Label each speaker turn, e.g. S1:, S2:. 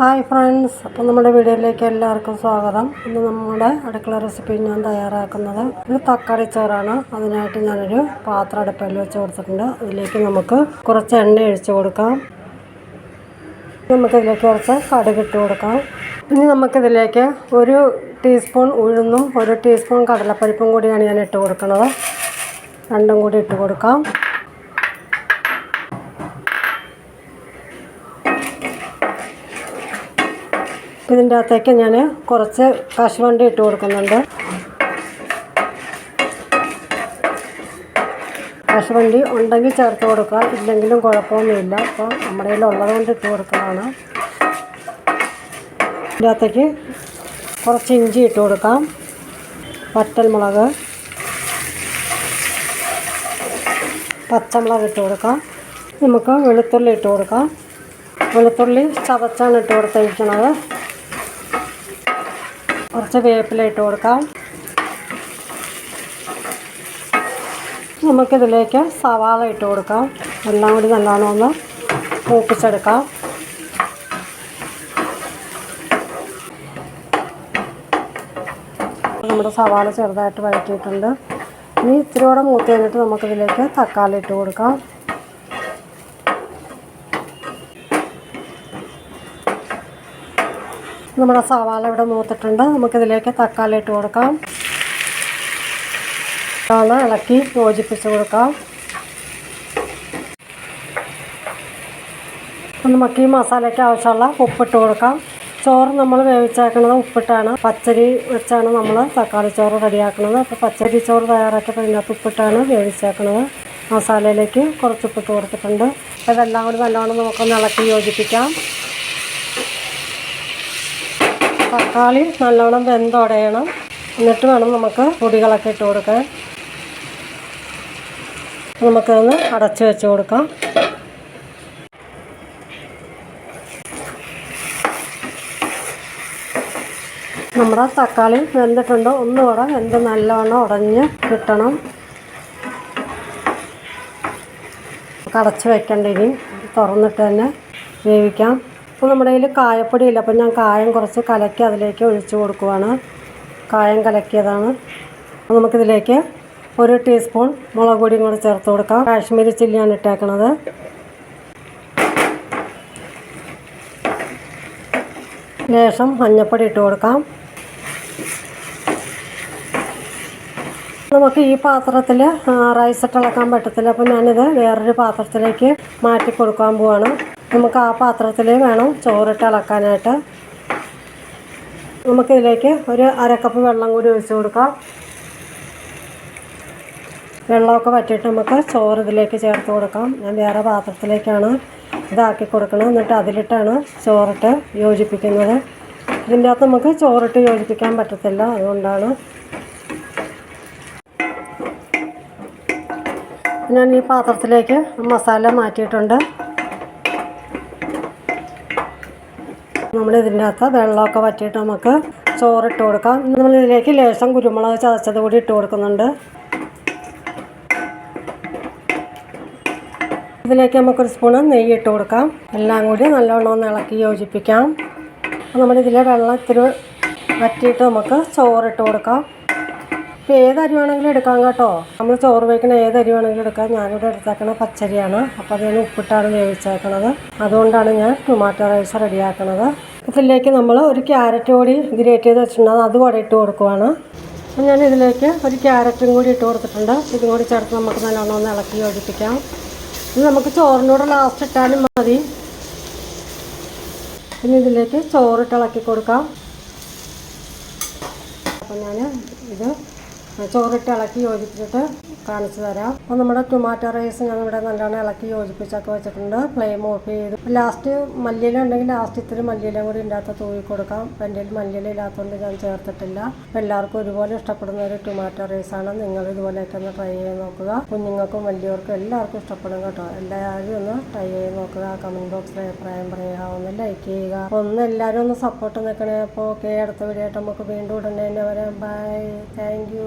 S1: Hi friends അപ്പോൾ നമ്മുടെ വീഡിയോയിലേക്ക് എല്ലാവർക്കും സ്വാഗതം. ഇന്ന് നമ്മുടെ അടുക്കള റെസിപ്പി ഞാൻ തയ്യാറാക്കുന്നത് ഒരു തക്കാളി ചോറാണ്. അതിനായിട്ട് ഞാനൊരു പാത്രം അടുപ്പിൽ വെച്ച് കൊടുത്തിട്ടുണ്ട്. അതിലേക്ക് നമുക്ക് കുറച്ച് എണ്ണ ഒഴിച്ച് കൊടുക്കാം. നമുക്കിതിലേക്ക് കുറച്ച് കടുക് ഇട്ട് കൊടുക്കാം. ഇനി നമുക്കിതിലേക്ക് ഒരു ടീസ്പൂൺ ഉഴുന്നും ഒരു ടീസ്പൂൺ കടലപ്പരിപ്പും കൂടിയാണ് ഞാൻ ഇട്ട് കൊടുക്കുന്നത്. രണ്ടും കൂടി ഇട്ട് കൊടുക്കാം. ഇതിന്റെ അകത്തേക്ക് ഞാൻ കുറച്ച് കശുവണ്ടി ഇട്ട് കൊടുക്കുന്നുണ്ട്. കശുവണ്ടി ഉണ്ടെങ്കിൽ ചേർത്ത് കൊടുക്കാം ഇല്ലെങ്കിലും കുഴപ്പമൊന്നുമില്ല. അപ്പോൾ നമ്മുടെ കയ്യിൽ ഉള്ളത് കൊണ്ട് ഇട്ട് കൊടുക്കുന്നതാണ് ഇതിന്റെ അകത്തേക്ക് കുറച്ച് ഇഞ്ചി ഇട്ട് കൊടുക്കാം. വറ്റൽമുളക് പച്ചമുളക് ഇട്ട് കൊടുക്കാം. നമുക്ക് വെളുത്തുള്ളി ഇട്ട് കൊടുക്കാം. വെളുത്തുള്ളി ചതച്ചാണ് ഇട്ട് കൊടുത്തിരിക്കുന്നത്. കുറച്ച് വേപ്പില ഇട്ട് കൊടുക്കാം. നമുക്കിതിലേക്ക് സവാള ഇട്ട് കൊടുക്കാം. എല്ലാം കൂടി നല്ലോണം ഒന്ന് മൂപ്പിച്ചെടുക്കാം. നമ്മുടെ സവാള ചെറുതായിട്ട് വഴറ്റിയിട്ടുണ്ട്. ഇനി ഇത്തിരി കൂടെ മൂത്ത് കഴിഞ്ഞിട്ട് നമുക്കിതിലേക്ക് തക്കാളി ഇട്ട് കൊടുക്കാം. നമ്മുടെ സവാള ഇവിടെ മൂത്തിട്ടുണ്ട്. നമുക്കിതിലേക്ക് തക്കാളി ഇട്ട് കൊടുക്കാം. ഒന്ന് ഇളക്കി യോജിപ്പിച്ച് കൊടുക്കാം. നമുക്ക് ഈ മസാലയ്ക്ക് ആവശ്യമുള്ള ഉപ്പിട്ട് കൊടുക്കാം. ചോറ് നമ്മൾ വേവിച്ചേക്കുന്നത് ഉപ്പിട്ടാണ്. പച്ചരി വെച്ചാണ് നമ്മൾ തക്കാളി ചോറ് റെഡിയാക്കുന്നത്. അപ്പോൾ പച്ചരി ചോറ് തയ്യാറാക്കിയപ്പോൾ ഇതിനകത്ത് ഉപ്പിട്ടാണ് വേവിച്ചേക്കുന്നത്. മസാലയിലേക്ക് കുറച്ച് ഉപ്പിട്ട് കൊടുത്തിട്ടുണ്ട്. ഇതെല്ലാം കൂടി നല്ലോണം നമുക്കൊന്ന് ഇളക്കി യോജിപ്പിക്കാം. തക്കാളി നല്ലോണം വെന്തുടയണം. എന്നിട്ട് വേണം നമുക്ക് പൊടികളൊക്കെ ഇട്ട് കൊടുക്കാൻ. നമുക്കതൊന്ന് അടച്ചു വെച്ച് കൊടുക്കാം. നമ്മുടെ തക്കാളി വെന്തിട്ടുണ്ട്. ഒന്നുകൂടെ വെന്ത് നല്ലവണ്ണം ഉടഞ്ഞ് കിട്ടണം. നമുക്ക് അടച്ച് വെക്കേണ്ട ഇനി. തുറന്നിട്ട് തന്നെ വേവിക്കാം. അപ്പോൾ നമ്മുടെ കയ്യിൽ കായപ്പൊടി ഇല്ല അപ്പോൾ ഞാൻ കായം കുറച്ച് കലക്കി അതിലേക്ക് ഒഴിച്ചു കൊടുക്കുവാണ്. കായം കലക്കിയതാണ്. അപ്പോൾ നമുക്കിതിലേക്ക് ഒരു ടീസ്പൂൺ മുളക് പൊടിയും കൂടെ ചേർത്ത് കൊടുക്കാം. കാശ്മീരി ചില്ലിയാണ് ഇട്ടേക്കണത്. ലേശം മഞ്ഞപ്പൊടി ഇട്ട് കൊടുക്കാം. നമുക്ക് ഈ പാത്രത്തിൽ റൈസ് ഇട്ടിളക്കാൻ പറ്റത്തില്ല. അപ്പോൾ ഞാനിത് വേറൊരു പാത്രത്തിലേക്ക് മാറ്റി കൊടുക്കാൻ പോവാണ്. നമുക്ക് ആ പാത്രത്തിൽ വേണം ചോറിട്ട് ഇളക്കാനായിട്ട്. നമുക്കിതിലേക്ക് ഒരു അരക്കപ്പ് വെള്ളം കൂടി ഒഴിച്ചു കൊടുക്കാം. വെള്ളമൊക്കെ വറ്റിയിട്ട് നമുക്ക് ചോറ് ഇതിലേക്ക് ചേർത്ത് കൊടുക്കാം. ഞാൻ വേറെ പാത്രത്തിലേക്കാണ് ഇതാക്കി കൊടുക്കണം എന്നിട്ട് അതിലിട്ടാണ് ചോറിട്ട് യോജിപ്പിക്കുന്നത്. ഇതിന്റെ അകത്ത് നമുക്ക് ചോറിട്ട് യോജിപ്പിക്കാൻ പറ്റത്തില്ല. അതുകൊണ്ടാണ്. ഞാൻ ഈ പാത്രത്തിലേക്ക് മസാല മാറ്റിയിട്ടുണ്ട്. നമ്മൾ ഇതിന്റെ അകത്ത് വെള്ളമൊക്കെ വറ്റിയിട്ട് നമുക്ക് ചോറിട്ട് കൊടുക്കാം. നമ്മൾ ഇതിലേക്ക് ലേശം കുരുമുളക് ചതച്ചത് കൂടി ഇട്ട് കൊടുക്കുന്നുണ്ട്. ഇതിലേക്ക് നമുക്കൊരു സ്പൂണ് നെയ്യ് ഇട്ട് കൊടുക്കാം. എല്ലാം കൂടി നല്ലോണം ഒന്ന് ഇളക്കി യോജിപ്പിക്കാം. നമ്മളിതിലെ വെള്ളം ഇത്തിരി വറ്റിയിട്ട് നമുക്ക് ചോറിട്ട് കൊടുക്കാം. ഇപ്പോൾ ഏത് അരി വേണമെങ്കിലും എടുക്കാം കേട്ടോ. നമ്മൾ ചോറ് വയ്ക്കണ ഏത് അരി വേണമെങ്കിലും എടുക്കാം. ഞാനിവിടെ എടുത്തേക്കണ പച്ചരിയാണ്. അപ്പോൾ അത് ഞാൻ ഉപ്പിട്ടാണ് വേവിച്ചേക്കണത്. അതുകൊണ്ടാണ് ഞാൻ ടൊമാറ്റോ റൈസ് റെഡിയാക്കണത്. ഇതിലേക്ക് നമ്മൾ ഒരു ക്യാരറ്റ് കൂടി ഗ്രേറ്റ് ചെയ്ത് വെച്ചിട്ടുണ്ട് അത് കൂടെ ഇട്ട് കൊടുക്കുവാണ്. അപ്പം ഞാൻ ഇതിലേക്ക് ഒരു ക്യാരറ്റും കൂടി ഇട്ട് കൊടുത്തിട്ടുണ്ട്. ഇതും കൂടി ചേർത്ത് നമുക്ക് നല്ലോണം ഒന്ന് ഇളക്കി യോജിപ്പിക്കാം. ഇത് നമുക്ക് ചോറിനോട് ലാസ്റ്റ് ഇട്ടാലും മതി. പിന്നെ ഇതിലേക്ക് ചോറിട്ട് ഇളക്കി കൊടുക്കാം. അപ്പം ഞാൻ ഇത് ചോറിട്ട് ഇളക്കി യോജിപ്പിച്ചിട്ട് കാണിച്ചു തരാം. അപ്പോൾ നമ്മുടെ ടൊമാറ്റോ റൈസ് ഞാൻ ഇവിടെ നല്ലോണം ഇളക്കി യോജിപ്പിച്ചൊക്കെ വെച്ചിട്ടുണ്ട്. ഫ്ലെയിം ഓഫ് ചെയ്ത്. ലാസ്റ്റ് മല്ലിയില ഉണ്ടെങ്കിൽ ലാസ്റ്റ് ഇത്തിരി മല്ലിയിലും കൂടി ഇല്ലാത്ത തൂവി കൊടുക്കാം. എന്റെ മല്ലിയില ഇല്ലാത്തതുകൊണ്ട് ഞാൻ ചേർത്തിട്ടില്ല. എല്ലാവർക്കും ഒരുപോലെ ഇഷ്ടപ്പെടുന്ന ഒരു ടൊമാറ്റോ റൈസാണ് നിങ്ങൾ ഇതുപോലെയൊക്കെ ഒന്ന് ട്രൈ ചെയ്ത് നോക്കുക. കുഞ്ഞുങ്ങൾക്കും വലിയവർക്കും എല്ലാവർക്കും ഇഷ്ടപ്പെടും കേട്ടോ. എല്ലാവരും ഒന്ന് ട്രൈ ചെയ്ത് നോക്കുക. കമന്റ് ബോക്സിൽ അഭിപ്രായം പറയുക. ഒന്ന് ലൈക്ക് ചെയ്യുക. ഒന്ന് എല്ലാവരും ഒന്ന് സപ്പോർട്ട് നിൽക്കണേ. അപ്പോൾ ഓക്കെ അടുത്ത വീഡിയോ ആയിട്ട് നമുക്ക് വീണ്ടും ഉടനെ തന്നെ വരാം. Bye thank